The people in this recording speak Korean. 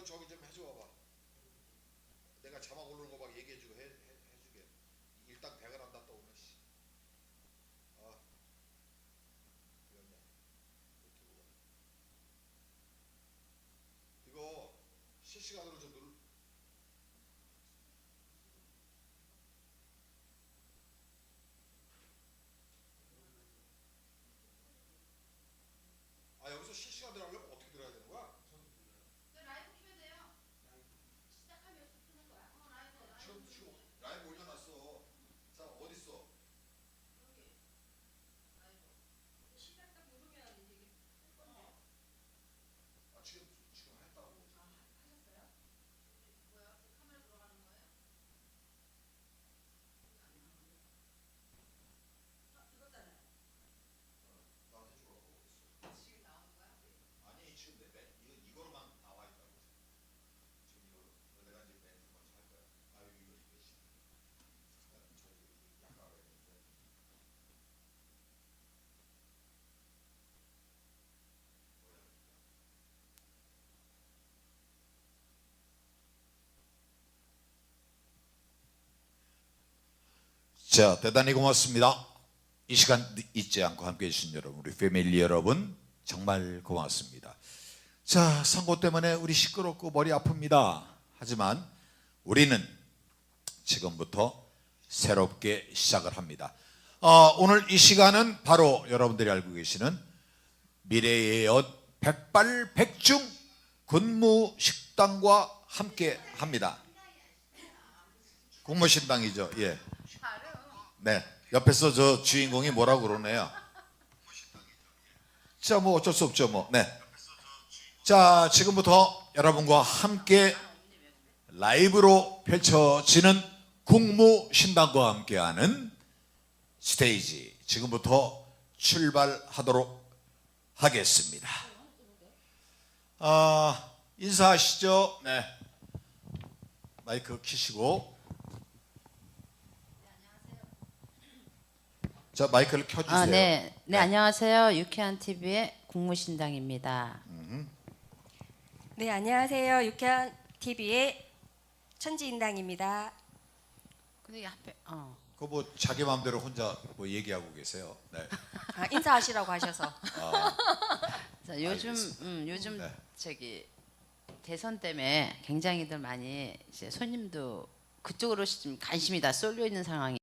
그거 저기 좀 해줘 봐봐. 내가 자막 오르는 거막 얘기해주고 해, 해 해주게. 일당 백을 한다 또 오늘. 씨. 아. 유튜브가. 이거 실시간으로 좀 누르. 아 여기서 실시간 들어가려면 어떻게 들어야 되는 거야? 라이브 키면 돼요. 시작하면 쓰는 거야. 어, 라이브, 지금 라이브. 지금 라이브 올려놨어. 자 어디 있어? 여기. 라이브. 시작 딱 누르면 이제 이게 뜰 건데. 아 지금 지금 했다고. 아, 하셨어요? 뭐야? 카메라 들어가는 거예요? 아, 이거잖아요. 난 해주라고 있어. 지금 나오는 거야? 아니 지금 내 맨, 이거 이거로만 나와 있다고. 지금 이거 이거 내가 이제 멘트 먼저 할 거야. 아유 이거 이거 씨. 나 저기 약간 했는데. 자, 대단히 고맙습니다. 이 시간 잊지 않고 함께 해주신 여러분, 우리 패밀리 여러분, 정말 고맙습니다. 자, 선거 때문에 우리 시끄럽고 머리 아픕니다. 하지만 우리는 지금부터 새롭게 시작을 합니다. 어, 오늘 이 시간은 바로 여러분들이 알고 계시는 미래의 엿 백발백중 근무 식당과 함께 합니다. 공무신당이죠. 예. 네. 옆에서 저 주인공이 뭐라고 그러네요. 자, 뭐 어쩔 수 없죠, 뭐. 네. 자, 지금부터 여러분과 함께 라이브로 펼쳐지는 국무신당과 함께하는 스테이지 지금부터 출발하도록 하겠습니다. 아, 인사하시죠. 네. 마이크 키시고. 자, 마이크를 켜주세요. 아, 네. 네, 안녕하세요. 유쾌한 TV의 국무신당입니다. 네, 안녕하세요. 유쾌한 TV의 천지인당입니다. 근데 앞에 어. 그뭐 자기 마음대로 혼자 뭐 얘기하고 계세요. 네. 아, 인사하시라고 하셔서. 자, 요즘 알겠습니다. 음, 요즘 네. 저기 대선 때문에 굉장히들 많이 이제 손님도 그쪽으로 지금 관심이 다 쏠려 있는 상황이